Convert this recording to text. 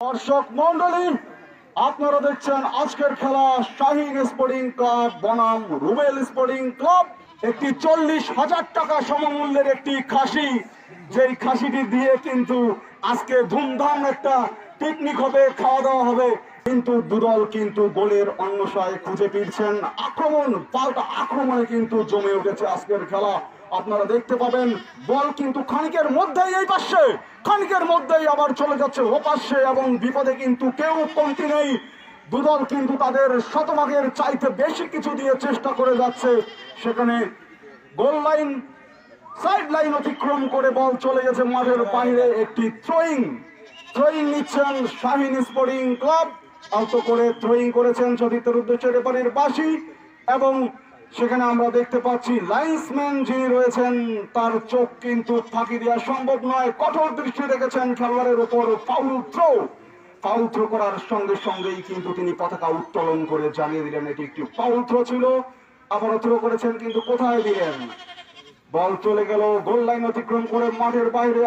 দর্শক মন্ডলী আপনারা দেখছেন আজকের খেলা শাহিন স্পোর্টিং ক্লাব, বনাম রুবেল স্পোর্টিং ক্লাব। একটি চল্লিশ হাজার টাকা সমমূল্যের একটি খাসি। যেই খাসিটি দিয়ে কিন্তু আজকে ধুমধাম একটা পিকনিক হবে, খাওয়া দাওয়া হবে। কিন্তু দুদল কিন্তু গোলের অন্যশায় খুঁজে ফিরছেন। আক্রমণ, পাল্টা আক্রমণে কিন্তু জমে উঠেছে আজকের খেলা। আপনারা দেখতে পাবেন, বল কিন্তু খানিকের মধ্যেই এই পাশে। খানিকের মধ্যেই আবার চলে যাচ্ছে ও পাশে এবং বিপদে কিন্তু কেউ পন্থী নেই। দুদল কিন্তু তাদের শতভাগের চাইতে বেশি কিছু দিয়ে চেষ্টা করে যাচ্ছে। সেখানে গোল লাইন সাইড লাইন অতিক্রম করে বল চলে গেছে মাঠের বাইরে একটি থ্রোয়িং থ্রোয়িং নিচ্ছেন শাহিন স্পোর্টিং ক্লাব। আলতো করে থ্রোয়িং করেছেন সতীর্থের উদ্দেশ্যে রেপারির বাসি এবং সেখানে আমরা দেখতে পাচ্ছি লাইন্সম্যান যিনি রয়েছেন, তার চোখ কিন্তু ফাঁকি দেওয়া সম্ভব নয়। কঠোর দৃষ্টি রেখেছেন খেলোয়াড়ের উপর ফাউল থ্রো ফাউল থ্রো করার সঙ্গে সঙ্গেই কিন্তু তিনি পতাকা উত্তোলন করে জানিয়ে দিলেন, এটি একটি ফাউল থ্রো ছিল। আবারও থ্রো করেছেন কিন্তু কোথায় দিলেন? বল চলে গেল গোল লাইন অতিক্রম করে মাঠের বাইরে।